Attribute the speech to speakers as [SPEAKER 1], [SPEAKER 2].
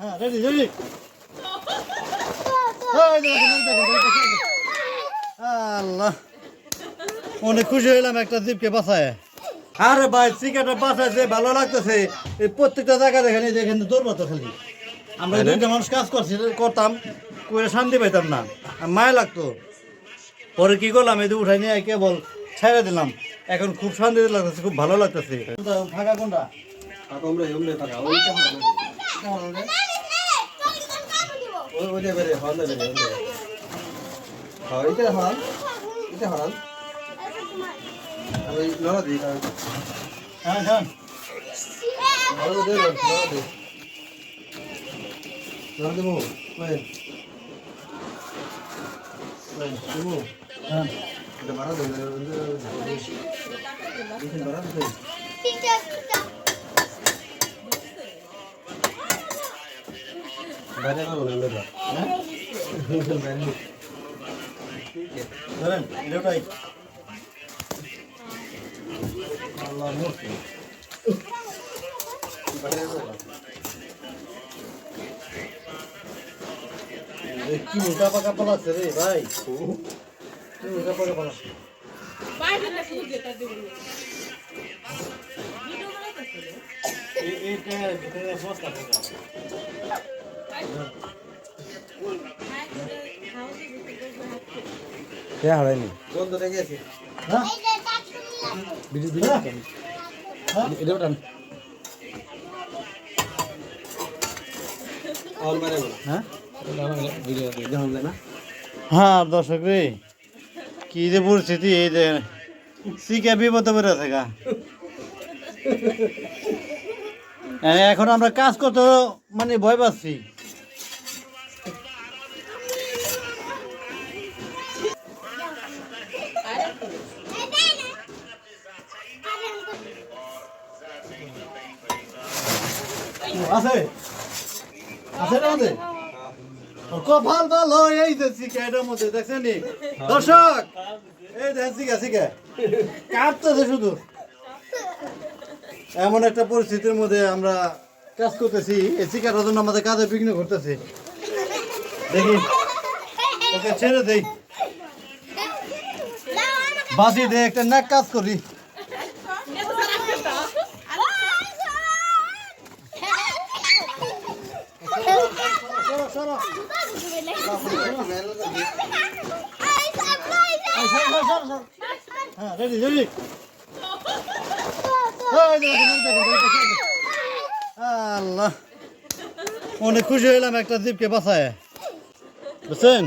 [SPEAKER 1] হ্যাঁ ready ready আল্লাহ। অনেক খুশি হইলাম একটা দ্বীপকে বাঁচায়। আরে ভাই চিকেনটা বাঁচাইছে ভালো লাগতেছে। এই প্রত্যেকটা জায়গা দেখেন এই দেখেন দৌড়বাতো খালি। আমরা দুইটা মানুষ কাজ করছি করতাম করে শান্তি পাইতাম না। মায়া লাগতো। পরে কি করলাম এই উঠাই নিয়ে কেবল ছেড়ে দিলাম। এখন খুব শান্তি লাগতেছে খুব ভালো লাগতেছে। ফাঁকা কোনটা?
[SPEAKER 2] আমরা এমনি থাকা ওইটা হবে না
[SPEAKER 1] কেমন হবে?
[SPEAKER 2] ওই ওইটা বেরে হল বেরে ওইটা হ্যাঁ এটা হল এটা হল। আমি লড়া দিই
[SPEAKER 1] হ্যাঁ হ্যাঁ।
[SPEAKER 2] লড়া দে লড়া দে। লড়া দেবো ওই। ওই দেবো।
[SPEAKER 1] হ্যাঁ।
[SPEAKER 2] এটা বাড়া দে এটা বাড়া দে। বাইরে না বলে লড়া
[SPEAKER 1] হ্যাঁ ধরেন এটাই আল্লাহ মূর্তি কি উল্টা পাকা পলাচ্ছে রে ভাই উল্টা পাকা পলাচ্ছে এইটা ভিতরে বস্তা
[SPEAKER 2] হারায়নি? বন্ধ রেখে গেছে
[SPEAKER 1] হ্যাঁ?
[SPEAKER 2] ভিডিও
[SPEAKER 1] হ্যাঁ? হ্যাঁ?
[SPEAKER 2] এটা ওটা অল মারে
[SPEAKER 1] হ্যাঁ?
[SPEAKER 2] ভিডিও যখন না
[SPEAKER 1] হ্যাঁ দর্শক রে কি যে পরিস্থিতি এই যে শিখে বিপদ বেড়ে থাকা এখন আমরা কাজ করতে মানে ভয় পাচ্ছি। আছে? আছে না ওর কপাল ভালো, এই যে শিখে মধ্যে, দেখছেন দর্শক, এই দেখেন শিখে শিখে কাঁপতেছে শুধু। এমন একটা পরিস্থিতির মধ্যে আমরা কাজ করতেছি। এই শিকাটার জন্য আমাদের কাজে বিঘ্ন করতেছে দেখি, ওকে ছেড়ে দেই। বাসি দে একটা নাক কাজ করি। আল্লাহ। অনেক খুশি হইলাম একটা দ্বীপকে বাঁচায়। বুঝছেন?